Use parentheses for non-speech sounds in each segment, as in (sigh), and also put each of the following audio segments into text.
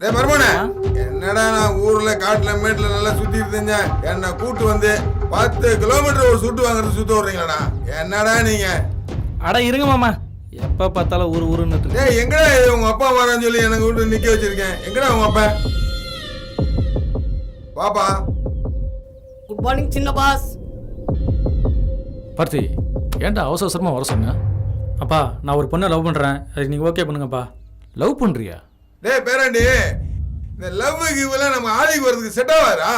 டேய் மர்மனே என்னடா நான் ஊர்ல காட்டுல மேட்ல நல்லா சுத்தி இருந்தேன் என்ன கூட்டு வந்து பத்து கிலோமீட்டர் ஒரு சுட்டு வாங்குறது சுத்த விடுறீங்களாடா? என்னடா நீங்க? அட இருங்க மாமா. எப்போ பார்த்தாலும் ஊர் ஊருன்னு. டேய் எங்கடா உங்க அப்பா வரான்னு சொல்லி எனக்கு வீட்டு நிக்க வச்சிருக்கேன். எங்கடா உங்க அப்பா? பாப்பா குட் மார்னிங் சின்ன பாஸ் பார்த்தி ஏன்டா அவசர அவசரமாக வர சொன்ன? அப்பா நான் ஒரு பொண்ணை லவ் பண்ணுறேன் அதுக்கு நீங்கள் ஓகே பண்ணுங்கப்பா. லவ் பண்ணுறியா டேய் பேராண்டி இந்த லவ் கிவ்லாம் நம்ம ஆதிக்கு வரதுக்கு செட் ஆகாதா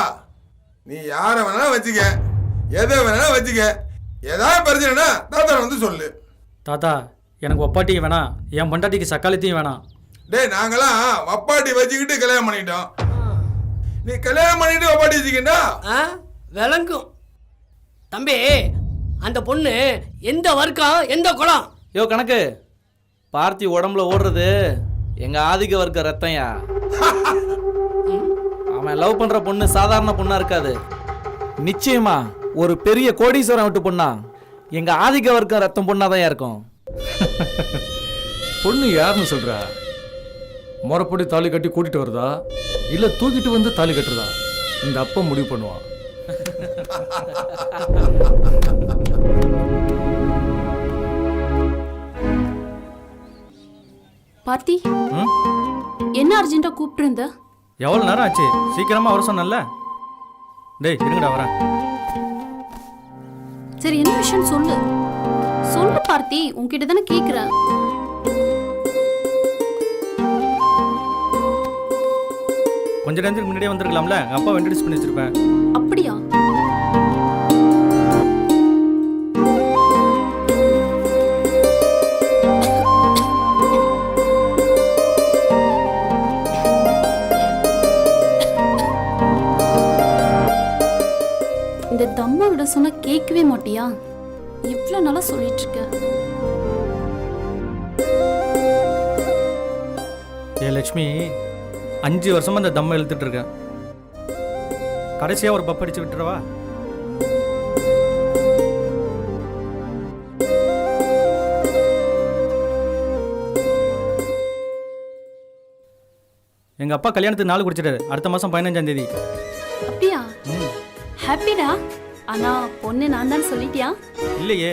நீ யாரை வேணா வச்சுக்க. எதை வேணா வச்சுக்க. ஏதாவது பிரச்சனைனா தாத்தா வந்து சொல்லு. தாத்தா எனக்கு ஒப்பாட்டியும் வேணாம். என் பொண்டாட்டிக்கு சக்காளத்தையும் வேணாம். டேய் நாங்களாம் வப்பாட்டி வச்சுக்கிட்டு கல்யாணம் பண்ணிட்டோம் நீ கல்யாணம் பண்ணிட்டு வப்பாட்டி வச்சுக்கிட்டா? ஆ விளங்கும். தம்பி அந்த பொண்ணு எந்த வர்க்கம் எந்த குளம்? யோ கணக்கு. பார்த்தி உடம்புல ஓடுறது. எங்க ஆதிக்க வர்க்க ரத்தம்யா. அவன் லவ் பண்ற பொண்ணு சாதாரண பொண்ணா இருக்காது. நிச்சயமா ஒரு பெரிய கோடீஸ்வரன் விட்டு பொண்ணா. எங்க ஆதிக்க வர்க்கம் ரத்தம் பொண்ணாதான் இருக்கும் பொண்ணு யாருன்னு சொல்கிறா முறைப்படி தாலி கட்டி கூட்டிட்டு வருதா? இல்லை தூக்கிட்டு வந்து தாலி கட்டுறதா? இந்த அப்பா முடிவு பண்ணுவான். (laughs) பார்த்தி? ம்? என்ன அர்ஜென்ட்டா கூப்பிட்டுருந்த? எவ்வளோ நேரம் ஆச்சு? சீக்கிரமாக வர சொன்னல டேய் இருங்கடா வரேன். சரி என்ன விஷயம் சொல்லு. சொல்லு பார்த்தி உன்கிட்ட தானே கேக்குறேன். கொஞ்ச நேரத்துக்கு முன்னாடியே வந்திருக்கலாம்ல. அப்பா இன்ட்ரடியூஸ் பண்ணி வச்சிருப்பேன். இந்த தம்மா விட சொன்னா கேட்கவே மாட்டியா? இவ்வளோ நாளா சொல்லிட்டு இருக்க. ஏ லக்ஷ்மி அஞ்சு வருஷமா இந்த தம்மை இழுத்துட்டு இருக்கேன் கடைசியாக ஒரு பப் அடிச்சு விட்டுறவா? எங்க அப்பா கல்யாணத்துக்கு நாள் குடிச்சிட்டாரு. அடுத்த மாசம் பதினஞ்சாம் தேதி. அப்படியா? ஹாப்பிடா ஆனா பொண்ணு நான் தான் சொல்லிட்டியா? இல்லையே.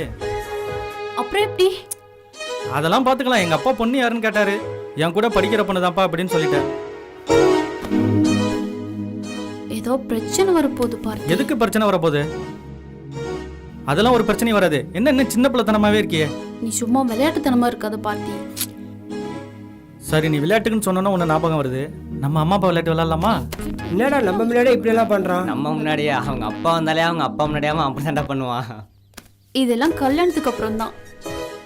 அப்புறம் எப்படி? அதெல்லாம் பார்த்துக்கலாம். எங்க அப்பா பொண்ணு யாருன்னு கேட்டாரு. என் கூட படிக்கிற பொண்ணு தான்ப்பா அப்படின்னு சொல்லிட்டேன் ஏதோ பிரச்சனை வரப்போகுது பார்த்தி எதுக்கு பிரச்சனை வரப்போகுது? அதெல்லாம் ஒரு பிரச்சனையும் வராது. என்ன என்ன சின்ன பிள்ளைத்தனமாவே இருக்கியே? நீ சும்மா விளையாட்டுத்தனமா இருக்காத பார்த்தி சரி நீ விளையாட்டுக்குன்னு சொன்னா உன்னை ஞாபகம் வருது. நம்ம அம்மா அப்பா விளையாட்டு விளையாடலாமா? என்னடா நம்ம முன்னாடி இப்படி எல்லாம் பண்றான்? நம்ம முன்னாடியே அவங்க அப்பா வந்தாலே அவங்க அப்பா முன்னாடியே அவன் அப்படி தாண்டா பண்ணுவான். இதெல்லாம் கல்யாணத்துக்கு அப்புறம் தான்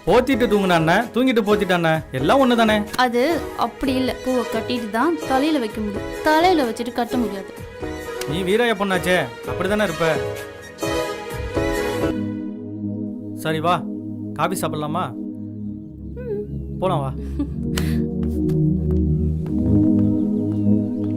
போத்திட்டு தூங்குனாண்ணே தூங்கிட்டு போத்திட்டாண்ணே எல்லாம் ஒன்று தானே அது அப்படி இல்லை. பூவை கட்டிட்டு தான் தலையில வைக்க முடியும். தலையில வச்சுட்டு கட்ட முடியாது. நீ வீராய பொண்ணாச்சே. அப்படி தானே இருப்ப? சரி வா. காபி சாப்பிடலாமா? போலாம் வா. (laughs)